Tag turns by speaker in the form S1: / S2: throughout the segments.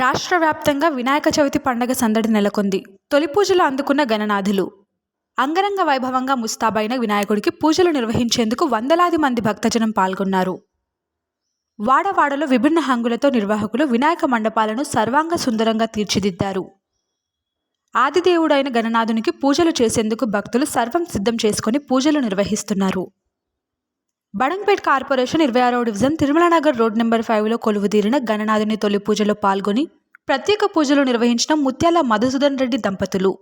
S1: రాష్ట్ర వ్యాప్తంగా వినాయక చవితి పండగ సందడి నెలకొంది. తొలి పూజలు అందుకున్న గణనాథులు. అంగరంగ వైభవంగా ముస్తాబైన వినాయకుడికి పూజలు నిర్వహించేందుకు వందలాది మంది భక్తజనం పాల్గొన్నారు. వాడవాడలో విభిన్న హంగులతో నిర్వాహకులు వినాయక మండపాలను సర్వాంగ సుందరంగా తీర్చిదిద్దారు. ఆదిదేవుడైన గణనాథునికి పూజలు చేసేందుకు భక్తులు సర్వం సిద్ధం చేసుకుని పూజలు నిర్వహిస్తున్నారు. బడంగ్పేట్ కార్పొరేషన్ ఇరవై ఆరో డివిజన్ తిరుమలనగర్ రోడ్ నెంబర్ ఫైవ్లో కొలువుదీరిన గణనాథుని తొలి పూజలో పాల్గొని ప్రత్యేక పూజలు నిర్వహించిన ముత్యాల మధుసూదన్ రెడ్డి దంపతులు.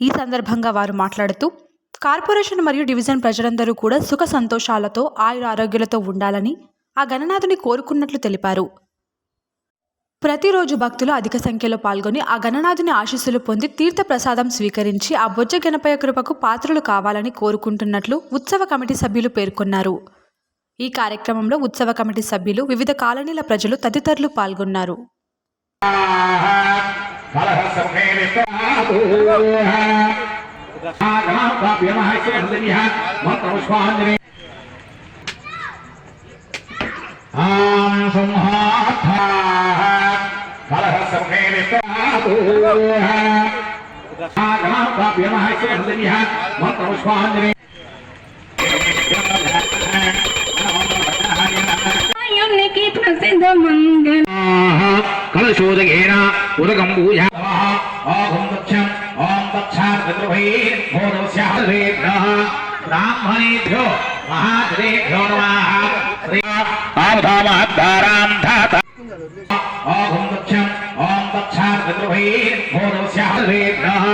S1: ఈ సందర్భంగా వారు మాట్లాడుతూ కార్పొరేషన్ మరియు డివిజన్ ప్రజలందరూ కూడా సుఖ సంతోషాలతో ఆయుర ఆరోగ్యాలతో ఉండాలని ఆ గణనాథుని కోరుకున్నట్లు తెలిపారు. ప్రతిరోజు భక్తులు అధిక సంఖ్యలో పాల్గొని ఆ గణనాథుని ఆశీస్సులు పొంది తీర్థ ప్రసాదం స్వీకరించి ఆ బొజ్జ గణపయ కృపకు పాత్రలు కావాలని కోరుకుంటున్నట్లు ఉత్సవ కమిటీ సభ్యులు పేర్కొన్నారు ఈ కార్యక్రమంలో ఉత్సవ కమిటీ సభ్యులు వివిధ కాలనీల ప్రజలు తదితరులు పాల్గొన్నారు
S2: ఆం మంత్రపుష్పాంజలి
S3: ఆయనకి ప్రసిద్ధ
S2: కలశోదగేన ఉదకం పూజ ఓం దక్షం ఓం దక్షాద్భోదస్యాహ్రేభ్యः బ్రాహ్మణేభ్యో మహాదేభ్యో నమః ఆధామాద్ధారాం ధాత ఓం దక్షం ఓం దక్షాద్భోదస్యాహ్రేభ్యः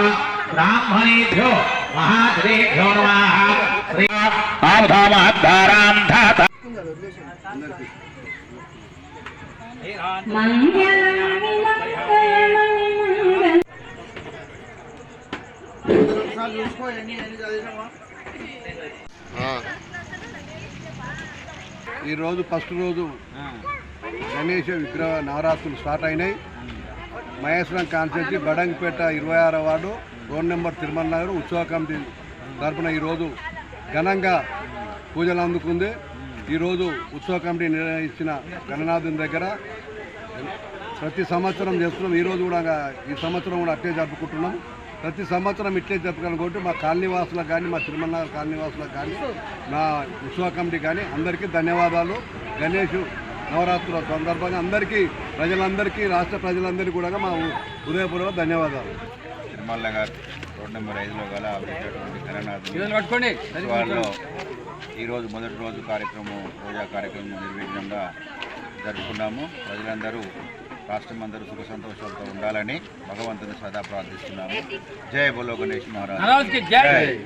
S2: బ్రాహ్మణేభ్యో మహాదేభ్యో నమః ఆధామాద్ధారాం ధాత
S3: మంగళాని మంగళమణి మంగళ
S4: ఈరోజు ఫస్ట్ రోజు గణేష విగ్రహ నవరాత్రులు స్టార్ట్ అయినాయి. మహేశ్వరం కాన్సెప్ట్ బడంగిపేట ఇరవై ఆరో ward road number Tirumala Nagar ఉత్సవ కమిటీ తరపున ఈరోజు ఘనంగా పూజలు అందుకుంది. ఈరోజు ఉత్సవ కమిటీ నిర్ణయించిన గణనాథుని దగ్గర ప్రతి సంవత్సరం చేస్తున్నాం. ఈరోజు కూడా ఈ సంవత్సరం కూడా అట్టే జరుపుకుంటున్నాం. ప్రతి సంవత్సరం ఇట్లే జరుపుకోవాలి కాబట్టి మా కాలనీవాసులకు కానీ మా తిరుమల నగర్ కాలనీవాసులకు కానీ నా ఉత్సవ కమిటీ కానీ అందరికీ ధన్యవాదాలు. గణేష్ నవరాత్రుల సందర్భంగా అందరికీ ప్రజలందరికీ రాష్ట్ర ప్రజలందరికీ కూడా మా హృదయపూర్వక ధన్యవాదాలు.
S5: తిరుమల నగర్ రోడ్ నెంబర్ ఐదులో గల ఉత్సవాల్లో ఈరోజు మొదటి రోజు కార్యక్రమం రోజా కార్యక్రమం నిర్విఘ్నంగా జరుపుకున్నాము. ప్రజలందరూ రాష్ట్రం అందరూ సుఖ సంతోషాలతో ఉండాలని భగవంతుని సదా ప్రార్థిస్తున్నాము. జయ బోలో గణేష్ మహారాజ్. జై.